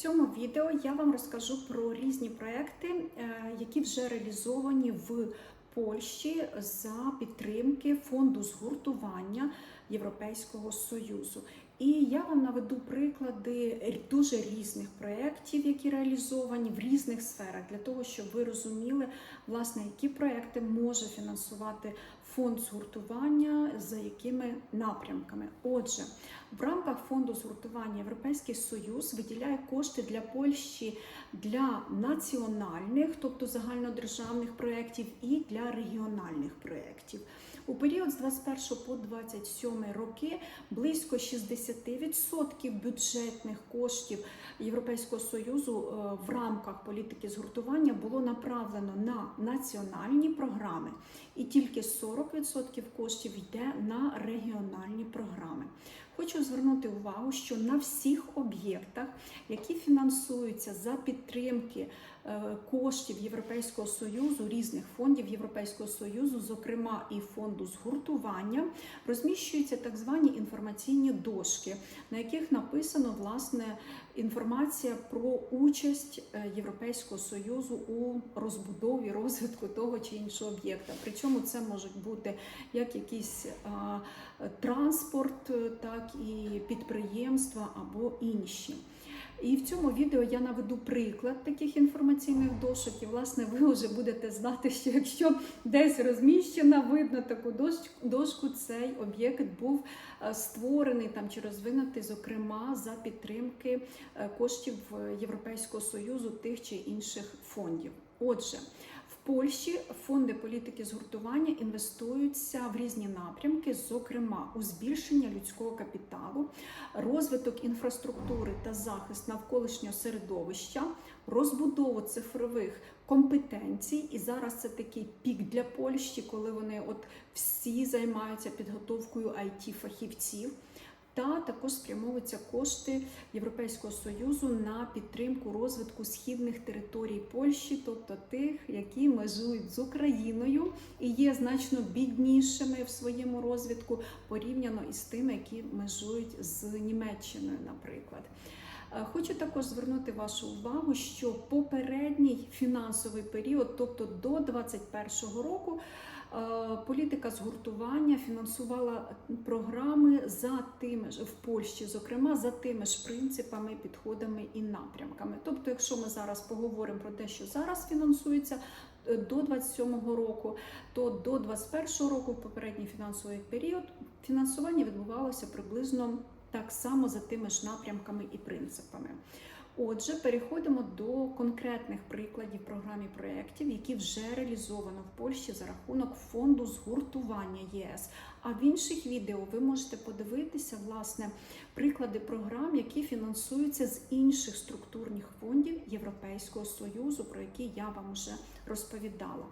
цьому відео я вам розкажу про різні проекти, е, які вже реалізовані в Польщі за підтримки фонду згуртування Європейського Союзу. І я вам наведу приклади дуже різних проєктів, які реалізовані в різних сферах, для того, щоб ви розуміли, власне, які проекти може фінансувати фонд згуртування, за якими напрямками. Отже, в рамках фонду згуртування Європейський Союз виділяє кошти для Польщі для національних, тобто загальнодержавних проєктів, і для регіональних проєктів. У період з 21 по 27 роки близько 60% бюджетних коштів Європейського союзу е, в рамках політики згуртування було направлено на національні програми, і тільки 40% коштів йде на регіональні програми. Хочу звернути увагу, що на всіх об'єктах, які фінансуються за підтримки е, коштів Європейського союзу, різних фондів Європейського союзу, зокрема і фонду згуртування, розміщуються так звані інформаційні дошки, на яких написано власне інформація про участь е, Європейського союзу у розбудові розвитку того чи іншого об'єкта. Причому це можуть бути як якийсь а, транспорт, е, так і підприємства або інші. І в цьому відео я наведу приклад таких інформаційних дошок. І, власне, ви вже будете знати, що якщо десь розміщена, видно таку дошку, цей об'єкт був е, створений там чи розвинутий, зокрема, за підтримки е, коштів Європейського союзу тих чи інших фондів. Отже, в Польщі фонди політики згуртування інвестуються в різні напрямки, зокрема у збільшення людського капіталу, розвиток інфраструктури та захист навколишнього середовища, розбудову цифрових компетенцій. І зараз це такий пік для Польщі, коли вони от всі займаються підготовкою it фахівців та також спрямовуються кошти Європейського союзу на підтримку розвитку східних територій Польщі, тобто тих, які межують з Україною і є значно біднішими в своєму розвитку порівняно із тими, які межують з Німеччиною, наприклад. Е, хочу також звернути вашу увагу, що попередній фінансовий період, тобто до 2021 року, політика згуртування фінансувала програми за тими ж в Польщі, зокрема за тими ж принципами, підходами і напрямками. Тобто, якщо ми зараз поговоримо про те, що зараз фінансується. Е, до 27-го року, то до 21-го року, в попередній фінансовий період, фінансування відбувалося приблизно так само за тими ж напрямками і принципами. Отже, переходимо до конкретних прикладів програм і проєктів, які вже реалізовано в Польщі за рахунок фонду згуртування ЄС. А в інших відео ви можете подивитися власне приклади програм, які фінансуються з інших структурних фондів Європейського союзу, про які я вам вже розповідала.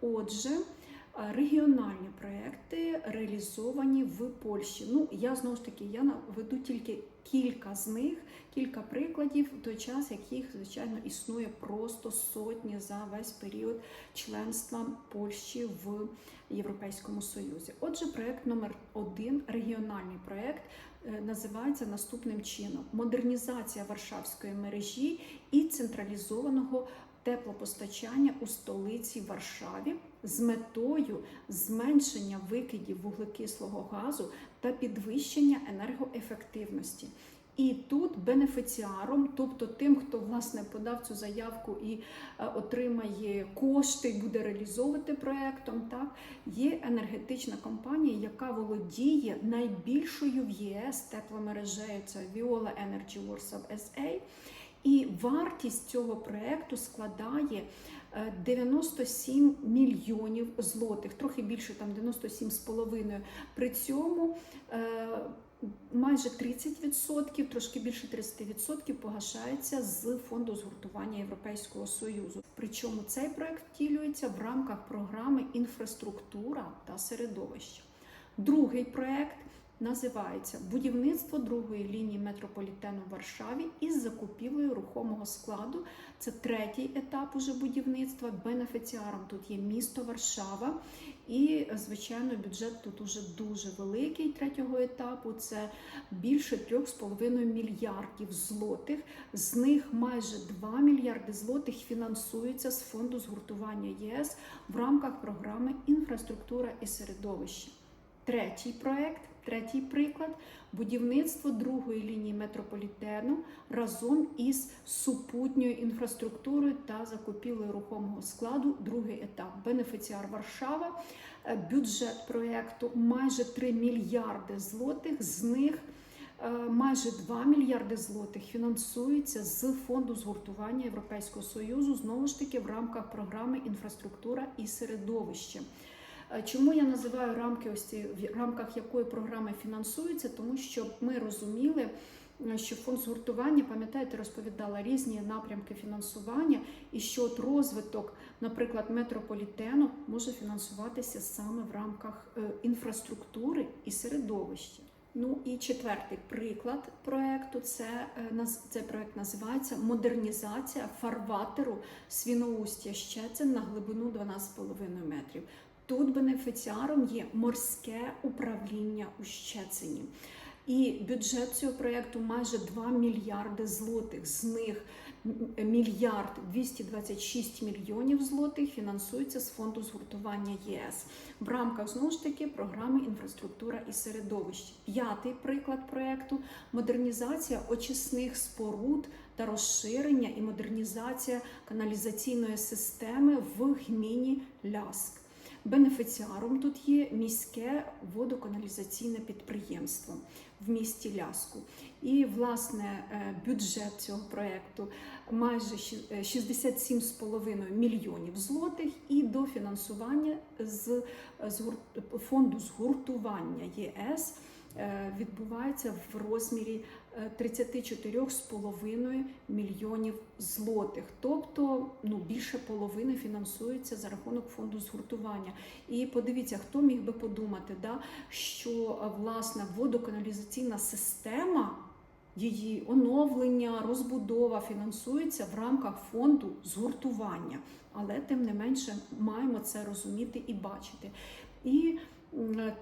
Отже. Регіональні проекти реалізовані в Польщі. Ну я знову ж таки я наведу тільки кілька з них, кілька прикладів той час, яких звичайно існує просто сотні за весь період членства Польщі в Європейському Союзі. Отже, проект номер один, регіональний проект. Е, називається наступним чином: модернізація Варшавської мережі і централізованого теплопостачання у столиці Варшаві з метою зменшення викидів вуглекислого газу та підвищення енергоефективності. І тут бенефіціаром, тобто тим, хто власне подав цю заявку і е, отримає кошти, буде реалізовувати проектом, так є енергетична компанія, яка володіє найбільшою в ЄС тепломережею. Це Viola Energy Warsaw SA. І вартість цього проекту складає 97 е, мільйонів злотих, трохи більше там 97,5. При цьому е, майже 30%, трошки більше 30% погашається з фонду згуртування Європейського союзу. Причому цей проект втілюється в рамках програми інфраструктура та середовище. Другий проект називається Будівництво другої лінії метрополітену в Варшаві із закупівлею рухомого складу. Це третій етап уже будівництва. Бенефіціаром тут є місто Варшава. І, звичайно, бюджет тут уже дуже великий третього етапу. Це більше 3,5 мільярдів злотих. З них майже 2 мільярди злотих фінансуються з фонду згуртування ЄС в рамках програми Інфраструктура і середовище. Третій проект, третій приклад будівництво другої лінії метрополітену разом із супутньою інфраструктурою та закупівлею рухомого складу. Другий етап бенефіціар Варшава. Е, Бюджет проекту майже 3 мільярди злотих. З них е, майже 2 мільярди злотих фінансується з фонду згуртування Європейського союзу знову ж таки в рамках програми інфраструктура і середовище. Е, Чому я називаю рамки ось ці в рамках якої програми фінансуються? Тому що ми розуміли, е, що фонд згуртування, пам'ятаєте, розповідала різні напрямки фінансування, і що от розвиток, наприклад, метрополітену може фінансуватися саме в рамках е, інфраструктури і середовища. Ну і четвертий приклад проекту це цей проект називається Модернізація фарватеру Свіноустя Щецин на глибину 12,5 метрів. Тут бенефіціаром є морське управління у Щецині. І бюджет цього проєкту майже 2 мільярди злотих. З них мільярд 226 мільйонів злотих фінансується з фонду згуртування ЄС в рамках знову ж таки програми інфраструктура і середовище. П'ятий приклад проєкту модернізація очисних споруд та розширення і модернізація каналізаційної системи в гміні Ляск. Бенефіціаром тут є міське водоканалізаційне підприємство в місті Ляску. І власне е, бюджет цього проекту майже щі- е, 67,5 мільйонів злотих і дофінансування з е, фонду згуртування ЄС відбувається в розмірі е, 34,5 мільйонів злотих. Тобто ну, більше половини фінансується за рахунок фонду згуртування. І подивіться, хто міг би подумати, да, що е, власне водоканалізаційна система. Її оновлення, розбудова фінансується в рамках фонду згуртування, але тим не менше маємо це розуміти і бачити. І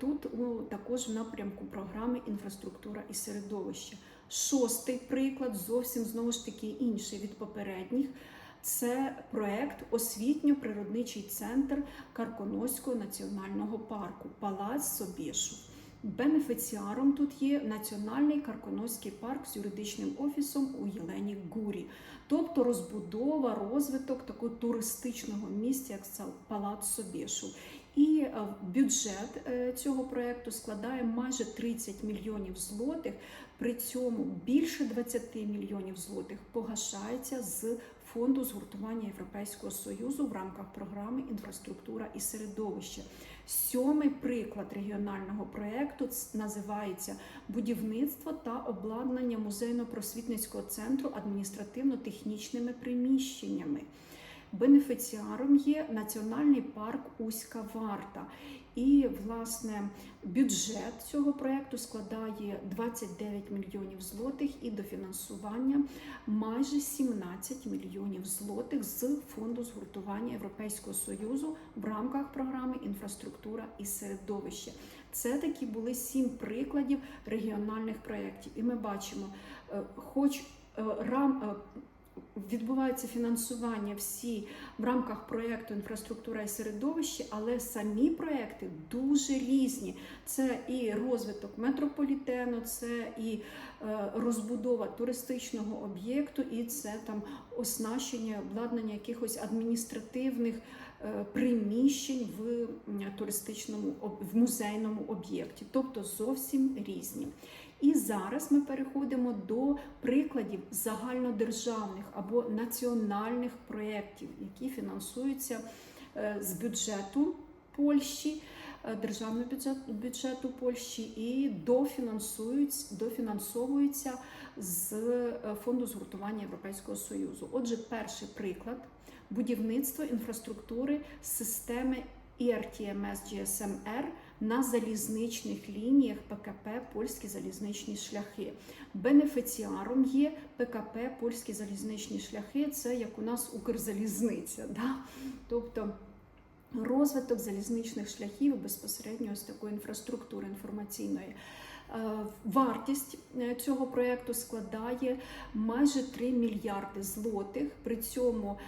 тут у, також в напрямку програми інфраструктура і середовище. Шостий приклад зовсім знову ж таки інший від попередніх. Це проект освітньо-природничий центр Карконоського національного парку Палац Собєшов. Бенефіціаром тут є Національний Карконоський парк з юридичним офісом у Єлені Гурі, тобто розбудова, розвиток такого туристичного місця, як це Палац Собєшов. І е, бюджет е, цього проекту складає майже 30 мільйонів злотих. При цьому більше 20 мільйонів злотих погашається з фонду згуртування Європейського союзу в рамках програми інфраструктура і середовище. Сьомий приклад регіонального проєкту називається будівництво та обладнання музейно-просвітницького центру адміністративно-технічними приміщеннями. Бенефіціаром є Національний парк Уська Варта. І, власне, бюджет цього проєкту складає 29 мільйонів злотих і дофінансування майже 17 мільйонів злотих з фонду згуртування Європейського союзу в рамках програми інфраструктура і середовище. Це такі були сім прикладів регіональних проєктів. І ми бачимо, е, хоч е, рам. Відбувається фінансування всі в рамках проєкту інфраструктура і середовище, але самі проєкти дуже різні. Це і розвиток метрополітену, це і е, розбудова туристичного об'єкту, і це там оснащення, обладнання якихось адміністративних е, приміщень в туристичному в музейному об'єкті, тобто зовсім різні. І зараз ми переходимо до прикладів загальнодержавних або національних проєктів, які фінансуються е, з бюджету Польщі, е, державного бюджету, бюджету Польщі і дофінансовуються з е, фонду згуртування Європейського Союзу. Отже, перший приклад будівництво інфраструктури системи ERTMS GSMR на залізничних лініях ПКП Польські залізничні шляхи. Бенефіціаром є ПКП Польські залізничні шляхи. Це як у нас Укрзалізниця. Да? Тобто розвиток залізничних шляхів безпосередньо ось такої інфраструктури інформаційної. Е, Вартість е, цього проєкту складає майже 3 мільярди злотих. При цьому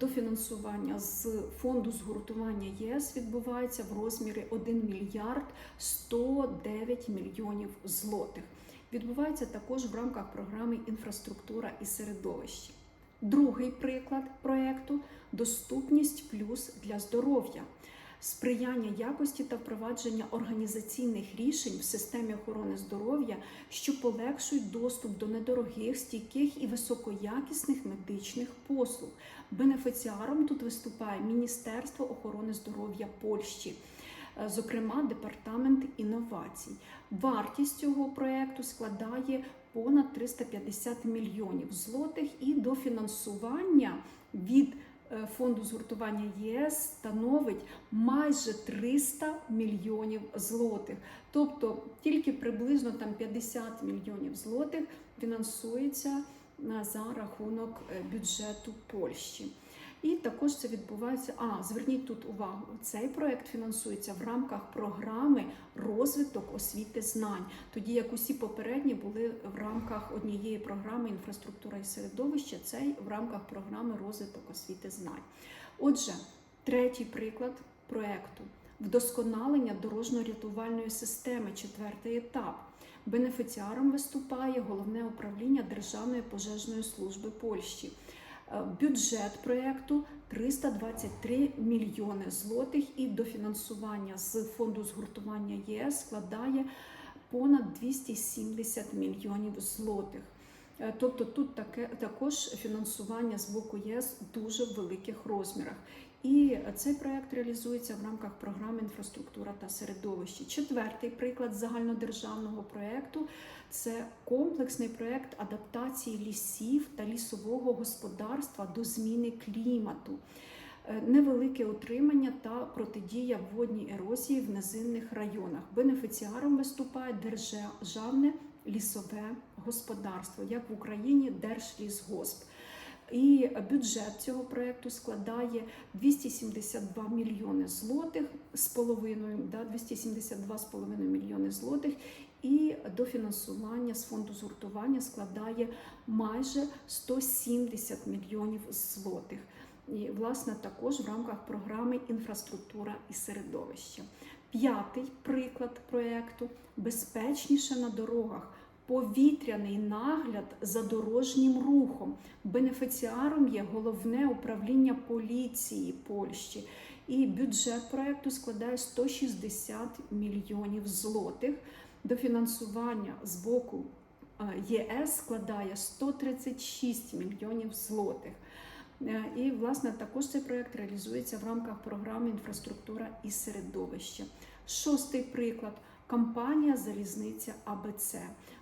дофінансування з фонду згуртування ЄС відбувається в розмірі 1 мільярд 109 мільйонів злотих. Відбувається також в рамках програми Інфраструктура і середовище. Другий приклад проєкту доступність плюс для здоров'я сприяння якості та впровадження організаційних рішень в системі охорони здоров'я, що полегшують доступ до недорогих, стійких і високоякісних медичних послуг. Бенефіціаром тут виступає Міністерство охорони здоров'я Польщі. е, Зокрема, департамент інновацій. Вартість цього проєкту складає понад 350 мільйонів злотих і дофінансування від е, фонду згуртування ЄС становить майже 300 мільйонів злотих. Тобто тільки приблизно там 50 мільйонів злотих фінансується е, за рахунок е, бюджету Польщі. І також це відбувається. А зверніть тут увагу, цей проект фінансується в рамках програми розвиток освіти знань, тоді як усі попередні були в рамках однієї програми інфраструктура і середовище, цей в рамках програми розвиток освіти знань. Отже, третій приклад проекту вдосконалення дорожньо-рятувальної системи, четвертий етап. Бенефіціаром виступає головне управління Державної пожежної служби Польщі. Е, Бюджет проєкту 323 мільйони злотих і дофінансування з фонду згуртування ЄС складає понад 270 мільйонів злотих. Е, Тобто тут таке також фінансування з боку ЄС дуже в великих розмірах. І цей проект реалізується в рамках програми інфраструктура та середовище. Четвертий приклад загальнодержавного проекту це комплексний проект адаптації лісів та лісового господарства до зміни клімату. Е, Невелике утримання та протидія водній ерозії в низинних районах. Бенефіціаром виступає державне лісове господарство, як в Україні Держлісгосп. І бюджет цього проекту складає 272 мільйони злотих з половиною, да, 272,5 мільйони злотих, і дофінансування з фонду згуртування складає майже 170 мільйонів злотих. І, власне, також в рамках програми інфраструктура і середовище. П'ятий приклад проекту безпечніше на дорогах. Повітряний нагляд за дорожнім рухом. Бенефіціаром є головне управління поліції Польщі. І бюджет проекту складає 160 мільйонів злотих. Дофінансування з боку е, ЄС складає 136 мільйонів злотих. Е, І, власне, також цей проект реалізується в рамках програми інфраструктура і середовище. Шостий приклад кампанія Залізниця АБЦ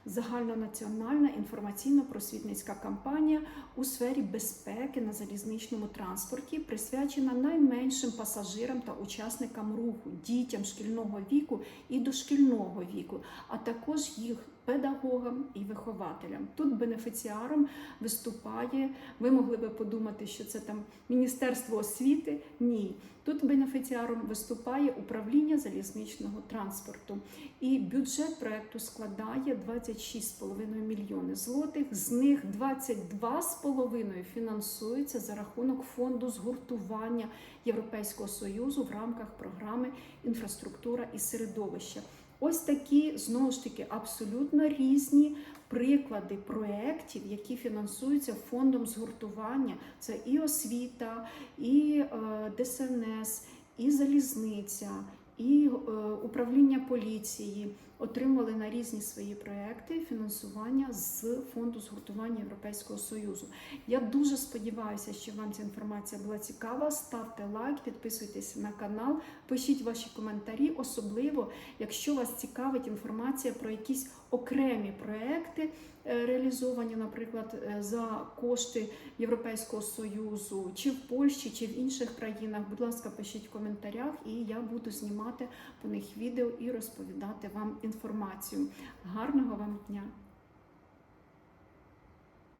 загальнонаціональна інформаційно-просвітницька кампанія у сфері безпеки на залізничному транспорті, присвячена найменшим пасажирам та учасникам руху, дітям шкільного віку і дошкільного віку, а також їх педагогам і вихователям. Тут бенефіціаром виступає. Ви могли би подумати, що це там Міністерство освіти. Ні, тут бенефіціаром виступає управління залізничного транспорту. І бюджет проекту складає 26,5 мільйони злотих. З них 22,5 фінансується за рахунок фонду згуртування Європейського союзу в рамках програми інфраструктура і середовище. Ось такі знову ж таки абсолютно різні приклади проєктів, які фінансуються фондом згуртування. Це і освіта, і е, ДСНС, і залізниця, і е, управління поліції отримували на різні свої проекти фінансування з фонду згуртування Європейського союзу. Я дуже сподіваюся, що вам ця інформація була цікава. Ставте лайк, підписуйтесь на канал, пишіть ваші коментарі, особливо якщо вас цікавить інформація про якісь окремі проекти, е, реалізовані, наприклад, е, за кошти Європейського союзу, чи в Польщі, чи в інших країнах. Будь ласка, пишіть в коментарях, і я буду знімати. знімати по них відео і розповідати вам інформацію. Гарного вам дня!